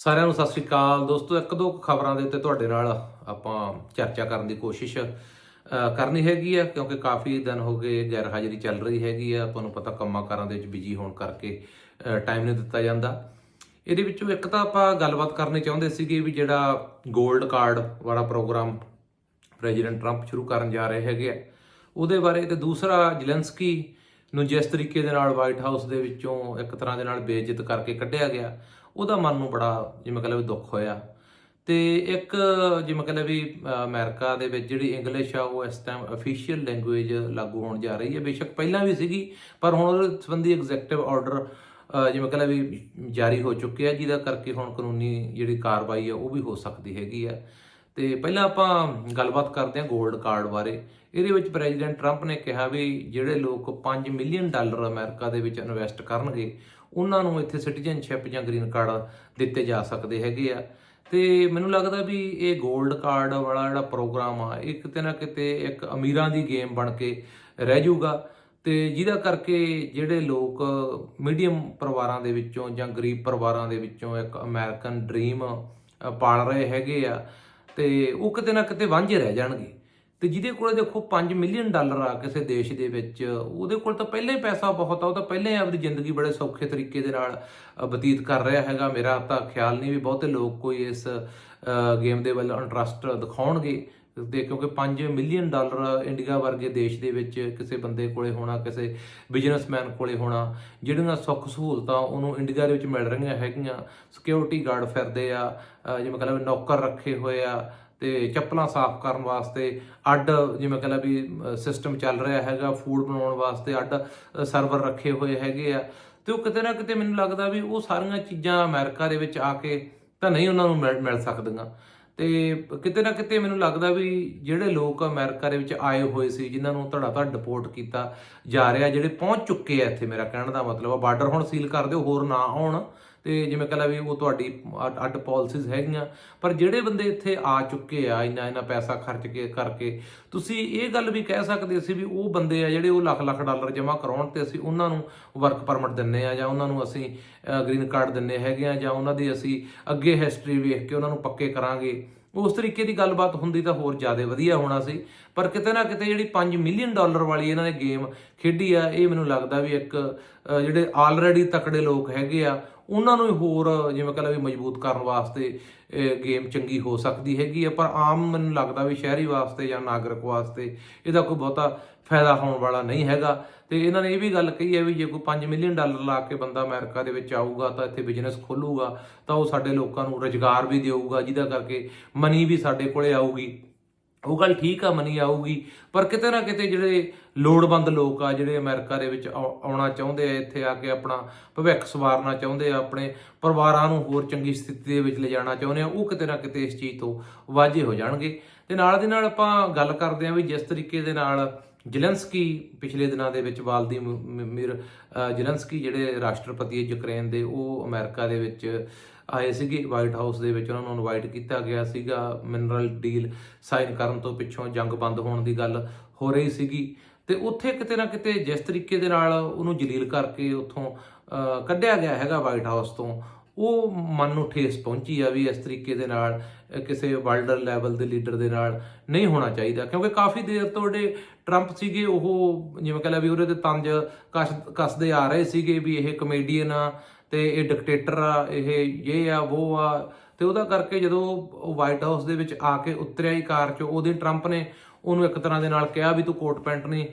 ਸਾਰਿਆਂ ਨੂੰ ਸਤਿ ਸ੍ਰੀ ਅਕਾਲ। ਦੋਸਤੋ, ਇੱਕ ਦੋ ਖਬਰਾਂ ਦੇ ਉੱਤੇ ਤੁਹਾਡੇ ਨਾਲ ਆਪਾਂ ਚਰਚਾ ਕਰਨ ਦੀ ਕੋਸ਼ਿਸ਼ ਕਰਨੀ ਹੈਗੀ ਆ, ਕਿਉਂਕਿ ਕਾਫੀ ਦਿਨ ਹੋ ਗਏ ਗੈਰ ਹਾਜ਼ਰੀ ਚੱਲ ਰਹੀ ਹੈਗੀ ਆ। ਤੁਹਾਨੂੰ ਪਤਾ ਕੰਮਾਂ ਕਾਰਾਂ ਦੇ ਵਿੱਚ ਬਿਜ਼ੀ ਹੋਣ ਕਰਕੇ ਟਾਈਮ ਨਹੀਂ ਦਿੱਤਾ ਜਾਂਦਾ। ਇਹਦੇ ਵਿੱਚੋਂ ਇੱਕ ਤਾਂ ਆਪਾਂ ਗੱਲਬਾਤ ਕਰਨੀ ਚਾਹੁੰਦੇ ਸੀਗੇ ਵੀ ਜਿਹੜਾ 골ਡ ਕਾਰਡ ਵਾਲਾ ਪ੍ਰੋਗਰਾਮ ਪ੍ਰੈਜ਼ੀਡੈਂਟ ਟਰੰਪ ਸ਼ੁਰੂ ਕਰਨ ਜਾ ਰਹੇ ਹੈਗੇ ਆ। ਉਹਦੇ ਬਾਰੇ ਤੇ ਦੂਸਰਾ ਜ਼ੈਲੈਂਸਕੀ ਨੂੰ ਜਿਸ ਤਰੀਕੇ ਦੇ ਨਾਲ ਵਾਈਟ ਹਾਊਸ ਦੇ ਵਿੱਚੋਂ ਇੱਕ ਤਰ੍ਹਾਂ ਦੇ ਨਾਲ ਬੇਇੱਜ਼ਤ ਕਰਕੇ ਕੱਢਿਆ ਗਿਆ ਉਹਦਾ ਮਨ ਨੂੰ ਬੜਾ ਜਿਵੇਂ ਕਹਿੰਦਾ ਵੀ ਦੁੱਖ ਹੋਇਆ। ਤੇ ਇੱਕ ਜਿਵੇਂ ਕਹਿੰਦਾ ਵੀ ਅਹ, ਅਮਰੀਕਾ ਦੇ ਵਿੱਚ ਜਿਹੜੀ ਇੰਗਲਿਸ਼ ਆ ਉਹ ਇਸ ਟਾਈਮ ਅਫੀਸ਼ੀਅਲ ਲੈਂਗੁਏਜ ਲਾਗੂ ਹੋਣ ਜਾ ਰਹੀ ਹੈ। ਬੇਸ਼ੱਕ ਪਹਿਲਾਂ ਵੀ ਸੀਗੀ ਪਰ ਹੁਣ ਉਹਦੇ ਸੰਬੰਧੀ ਐਗਜ਼ੈਕਟਿਵ ਆਰਡਰ ਜਿਵੇਂ ਕਹਿੰਦਾ ਵੀ ਜਾਰੀ ਹੋ ਚੁੱਕਿਆ ਜਿਹਦਾ ਕਰਕੇ ਹੁਣ ਕਾਨੂੰਨੀ ਜਿਹੜੀ ਕਾਰਵਾਈ ਆ ਉਹ ਵੀ ਹੋ ਸਕਦੀ ਹੈਗੀ ਆ। ਤੇ ਪਹਿਲਾਂ ਆਪਾਂ ਗੱਲਬਾਤ ਕਰਦੇ ਹਾਂ 골ਡ ਕਾਰਡ ਬਾਰੇ। ਇਹਦੇ ਵਿੱਚ ਪ੍ਰੈਜ਼ੀਡੈਂਟ ਟਰੰਪ ਨੇ ਕਿਹਾ ਵੀ ਜਿਹੜੇ ਲੋਕ 5 ਮਿਲੀਅਨ ਡਾਲਰ ਅਮਰੀਕਾ ਦੇ ਵਿੱਚ ਇਨਵੈਸਟ ਕਰਨਗੇ, ਉਹਨਾਂ ਨੂੰ ਇੱਥੇ ਸਿਟੀਜ਼ਨਸ਼ਿਪ ਜਾਂ ਗ੍ਰੀਨ ਕਾਰਡ ਦਿੱਤੇ ਜਾ ਸਕਦੇ ਹੈਗੇ ਆ। ਤੇ ਮੈਨੂੰ ਲੱਗਦਾ ਵੀ ਇਹ 골ਡ ਕਾਰਡ ਵਾਲਾ ਜਿਹੜਾ ਪ੍ਰੋਗਰਾਮ ਆ ਇਹ ਕਿਤੇ ਨਾ ਕਿਤੇ ਇੱਕ ਅਮੀਰਾਂ ਦੀ ਗੇਮ ਬਣ ਕੇ ਰਹਿ ਜਾਊਗਾ ਤੇ ਜਿਹਦਾ ਕਰਕੇ ਜਿਹੜੇ ਲੋਕ ਮੀਡੀਅਮ ਪਰਿਵਾਰਾਂ ਦੇ ਵਿੱਚੋਂ ਜਾਂ ਗਰੀਬ ਪਰਿਵਾਰਾਂ ਦੇ ਵਿੱਚੋਂ ਇੱਕ ਅਮਰੀਕਨ ਡ੍ਰੀਮ ਪਾਲ ਰਹੇ ਹੈਗੇ ਆ ਤੇ ਉਹ ਕਿਤੇ ਨਾ ਕਿਤੇ ਵਾਂਝੇ ਰਹਿ ਜਾਣਗੇ। ਤੇ ਜਿਹਦੇ ਕੋਲੇ ਦੇਖੋ 5 ਮਿਲੀਅਨ ਡਾਲਰ ਆ ਕਿਸੇ ਦੇਸ਼ ਦੇ ਵਿੱਚ, ਉਹਦੇ ਕੋਲ ਤਾਂ ਪਹਿਲਾਂ ਹੀ ਪੈਸਾ ਬਹੁਤ ਆ, ਉਹ ਤਾਂ ਪਹਿਲਾਂ ਹੀ ਆਪਣੀ ਜ਼ਿੰਦਗੀ ਬੜੇ ਸੌਖੇ ਤਰੀਕੇ ਦੇ ਨਾਲ ਬਤੀਤ ਕਰ ਰਿਹਾ ਹੈਗਾ। ਮੇਰਾ ਤਾਂ ਖਿਆਲ ਨਹੀਂ ਵੀ ਬਹੁਤੇ ਲੋਕ ਕੋਈ ਇਸ ਗੇਮ ਦੇ ਵੱਲ ਇੰਟਰਸਟ ਦਿਖਾਉਣਗੇ ਦੇ ਕਿਉਂਕਿ 5 ਮਿਲੀਅਨ ਡਾਲਰ ਇੰਡੀਆ ਵਰਗੇ ਦੇਸ਼ ਦੇ ਵਿੱਚ ਕਿਸੇ ਬੰਦੇ ਕੋਲੇ ਹੋਣਾ, ਕਿਸੇ ਬਿਜ਼ਨਸਮੈਨ ਕੋਲੇ ਹੋਣਾ, ਜਿਹੜੀਆਂ ਸੁੱਖ ਸਹੂਲਤਾਂ ਉਹਨੂੰ ਇੰਡੀਆ ਦੇ ਵਿੱਚ ਮਿਲ ਰਹੀਆਂ ਹੈਗੀਆਂ। ਸਿਕਿਉਰਿਟੀ ਗਾਰਡ ਫਿਰਦੇ ਆ ਜਿਵੇਂ ਕਹਿੰਦਾ ਨੌਕਰ ਰੱਖੇ ਹੋਏ ਆ ਤੇ ਚੱਪਲਾਂ ਸਾਫ਼ ਕਰਨ ਵਾਸਤੇ, ਅੱਡ ਜਿਵੇਂ ਕਹਿੰਦਾ ਵੀ ਸਿਸਟਮ ਚੱਲ ਰਿਹਾ ਹੈਗਾ ਫੂਡ ਬਣਾਉਣ ਵਾਸਤੇ ਅੱਡ ਸਰਵਰ ਰੱਖੇ ਹੋਏ ਹੈਗੇ ਆ। ਤੇ ਉਹ ਕਿਤੇ ਨਾ ਕਿਤੇ ਮੈਨੂੰ ਲੱਗਦਾ ਵੀ ਉਹ ਸਾਰੀਆਂ ਚੀਜ਼ਾਂ ਅਮਰੀਕਾ ਦੇ ਵਿੱਚ ਆ ਕੇ ਤਾਂ ਨਹੀਂ ਉਹਨਾਂ ਨੂੰ ਮਿਲ ਮਿਲ ਸਕਦੀਆਂ। ਤੇ ਕਿਤੇ ਨਾ ਕਿਤੇ ਮੈਨੂੰ ਲੱਗਦਾ ਵੀ ਜਿਹੜੇ ਲੋਕ ਅਮਰੀਕਾ ਦੇ ਵਿੱਚ ਆਏ ਹੋਏ ਸੀ, ਜਿਨ੍ਹਾਂ ਨੂੰ ਧੜਾ ਧੜ ਡਿਪੋਰਟ ਕੀਤਾ ਜਾ ਰਿਹਾ, ਜਿਹੜੇ ਪਹੁੰਚ ਚੁੱਕੇ ਆ ਇੱਥੇ, ਮੇਰਾ ਕਹਿਣ ਦਾ ਮਤਲਬ ਆ ਬਾਰਡਰ ਹੁਣ ਸੀਲ ਕਰ ਦਿਓ, ਹੋਰ ਨਾ ਆਉਣ। ਤੇ ਜਿਵੇਂ ਕਹਿੰਦਾ ਵੀ ਉਹ ਤੁਹਾਡੀ ਅੱਡ- ਅੱਡ ਪਾਲਿਸੀਜ਼ ਹੈਗੀਆਂ। ਪਰ ਜਿਹੜੇ ਬੰਦੇ ਇੱਥੇ ਆ ਚੁੱਕੇ ਆ, ਇੰਨਾ ਇੰਨਾ ਪੈਸਾ ਖਰਚ ਕੇ, ਕਰਕੇ, ਤੁਸੀਂ ਇਹ ਗੱਲ ਵੀ ਕਹਿ ਸਕਦੇ ਸੀ ਵੀ ਉਹ ਬੰਦੇ ਆ ਜਿਹੜੇ ਉਹ ਲੱਖ ਲੱਖ ਡਾਲਰ ਜਮ੍ਹਾਂ ਕਰਾਉਣ ਤੇ ਅਸੀਂ ਉਹਨਾਂ ਨੂੰ ਵਰਕ ਪਰਮਿਟ ਦਿੰਨੇ ਆ ਜਾਂ ਉਹਨਾਂ ਨੂੰ ਅਸੀਂ ਗ੍ਰੀਨ ਕਾਰਡ ਦਿੰਨੇ ਹੈਗੇ ਆ ਜਾਂ ਉਹਨਾਂ ਦੀ ਅਸੀਂ ਅੱਗੇ ਹਿਸਟਰੀ ਵੇਖ ਕੇ ਉਹਨਾਂ ਨੂੰ ਪੱਕੇ ਕਰਾਂਗੇ। ਉਸ ਤਰੀਕੇ ਦੀ ਗੱਲਬਾਤ ਹੁੰਦੀ ਤਾਂ ਹੋਰ ਜ਼ਿਆਦਾ ਵਧੀਆ ਹੋਣਾ ਸੀ। ਪਰ ਕਿਤੇ ਨਾ ਕਿਤੇ ਜਿਹੜੀ 5 ਮਿਲੀਅਨ ਡਾਲਰ ਵਾਲੀ ਇਹਨਾਂ ਨੇ ਗੇਮ ਖੇਡੀ ਆ, ਇਹ ਮੈਨੂੰ ਲੱਗਦਾ ਵੀ ਇੱਕ ਜਿਹੜੇ ਆਲਰੇਡੀ ਤਕੜੇ ਲੋਕ ਹੈਗੇ ਆ ਉਹਨਾਂ ਨੂੰ ਹੋਰ, ਜਿਵੇਂ ਕਹਿੰਦਾ ਵੀ ਮਜ਼ਬੂਤ ਕਰਨ ਵਾਸਤੇ ਗੇਮ ਚੰਗੀ ਹੋ ਸਕਦੀ ਹੈਗੀ ਆ, ਪਰ ਆਮ ਮੈਨੂੰ ਲੱਗਦਾ ਵੀ ਸ਼ਹਿਰੀ ਵਾਸਤੇ ਜਾਂ ਨਾਗਰਿਕ ਵਾਸਤੇ ਇਹਦਾ ਕੋਈ ਬਹੁਤਾ ਫਾਇਦਾ ਹੋਣ ਵਾਲਾ ਨਹੀਂ ਹੈਗਾ। ਤੇ ਇਹਨਾਂ ਨੇ ਇਹ ਵੀ ਗੱਲ ਕਹੀ ਹੈ ਵੀ ਜੇ ਕੋਈ 5 ਮਿਲੀਅਨ ਡਾਲਰ ਲਾ ਕੇ ਬੰਦਾ ਅਮਰੀਕਾ ਦੇ ਵਿੱਚ ਆਊਗਾ ਤਾਂ ਇੱਥੇ ਬਿਜ਼ਨਸ ਖੋਲੂਗਾ, ਤਾਂ ਉਹ ਸਾਡੇ ਲੋਕਾਂ ਨੂੰ ਰੋਜ਼ਗਾਰ ਵੀ ਦੇਊਗਾ, ਜਿਹਦਾ ਕਰਕੇ ਮਨੀ ਵੀ ਸਾਡੇ ਕੋਲੇ ਆਊਗੀ। ਉਹ ਗੱਲ ਠੀਕ ਆ ਮਨੀ ਆਊਗੀ। ਪਰ ਕਿਤੇ ਨਾ ਕਿਤੇ ਜਿਹੜੇ ਲੋੜਵੰਦ ਲੋਕ ਆ ਜਿਹੜੇ ਅਮਰੀਕਾ ਦੇ ਵਿੱਚ ਆਉ- ਆਉਣਾ ਚਾਹੁੰਦੇ ਆ ਇੱਥੇ ਆ ਕੇ ਆਪਣਾ ਭਵਿੱਖ ਸਵਾਰਨਾ ਚਾਹੁੰਦੇ ਆ ਆਪਣੇ ਪਰਿਵਾਰਾਂ ਨੂੰ ਹੋਰ ਚੰਗੀ ਸਥਿਤੀ ਦੇ ਵਿੱਚ ਲਿਜਾਣਾ ਚਾਹੁੰਦੇ ਆ ਉਹ ਕਿਤੇ ਨਾ ਕਿਤੇ ਇਸ ਚੀਜ਼ ਤੋਂ ਵਾਜੇ ਹੋ ਜਾਣਗੇ। ਤੇ ਨਾਲ ਦੇ ਨਾਲ ਆਪਾਂ ਗੱਲ ਕਰਦੇ ਆ ਵੀ ਜਿਸ ਤਰੀਕੇ ਦੇ ਨਾਲ ਜ਼ੈਲੈਂਸਕੀ ਪਿਛਲੇ ਦਿਨਾਂ ਦੇ ਵਿੱਚ ਵਾਲਦੀਮੀਰ ਅ, ਜ਼ੈਲੈਂਸਕੀ ਜਿਹੜੇ ਰਾਸ਼ਟਰਪਤੀ ਹੈ ਯੂਕਰੇਨ ਦੇ ਉਹ ਅਮਰੀਕਾ ਦੇ ਵਿੱਚ ਆਏ ਸੀਗੇ ਵਾਈਟ ਹਾਊਸ ਦੇ ਵਿੱਚ ਉਹਨਾਂ ਨੂੰ ਇਨਵਾਈਟ ਕੀਤਾ ਗਿਆ ਸੀਗਾ ਮਿਨਰਲ ਡੀਲ ਸਾਈਨ ਕਰਨ ਤੋਂ ਪਿੱਛੋਂ ਜੰਗ ਬੰਦ ਹੋਣ ਦੀ ਗੱਲ ਹੋ ਰਹੀ ਸੀਗੀ। ਤੇ ਉੱਥੇ ਕਿਤੇ ਨਾ ਕਿਤੇ ਜਿਸ ਤਰੀਕੇ ਦੇ ਨਾਲ ਉਹਨੂੰ ਜਲੀਲ ਕਰਕੇ ਉੱਥੋਂ ਕੱਢਿਆ ਗਿਆ ਹੈਗਾ ਵਾਈਟ ਹਾਊਸ ਤੋਂ, ਉਹ ਮਨ ਨੂੰ ਠੇਸ ਪਹੁੰਚੀ ਆ ਵੀ ਇਸ ਤਰੀਕੇ ਦੇ ਨਾਲ ਕਿਸੇ ਵਰਲਡ ਲੈਵਲ ਦੇ ਲੀਡਰ ਦੇ ਨਾਲ ਨਹੀਂ ਹੋਣਾ ਚਾਹੀਦਾ। ਕਿਉਂਕਿ ਕਾਫੀ ਦੇਰ ਤੋਂ ਜਿਹੜੇ ਟਰੰਪ ਸੀਗੇ, ਉਹ ਜਿਵੇਂ ਕਹਿੰਦਾ ਵੀ ਉਹਦੇ ਤੇ ਤੰਜ ਕਸ, ਕੱਸਦੇ ਆ ਰਹੇ ਸੀਗੇ ਵੀ ਇਹ ਕਮੇਡੀਅਨ ਆ ਤੇ ਇਹ ਡਿਕਟੇਟਰ ਆ, ਇਹ ਇਹ ਆ ਉਹ ਆ। ਤੇ ਉਹਦਾ ਕਰਕੇ ਜਦੋਂ ਉਹ ਵਾਈਟ ਹਾਊਸ ਦੇ ਵਿੱਚ ਆ ਕੇ ਉਤਰਿਆ ਹੀ ਕਾਰ 'ਚ, ਉਹਦੇ ਟਰੰਪ ਨੇ ਉਹਨੂੰ ਇੱਕ ਤਰ੍ਹਾਂ ਦੇ ਨਾਲ ਕਿਹਾ ਵੀ ਤੂੰ ਕੋਟ ਪੈਂਟ ਨਹੀਂ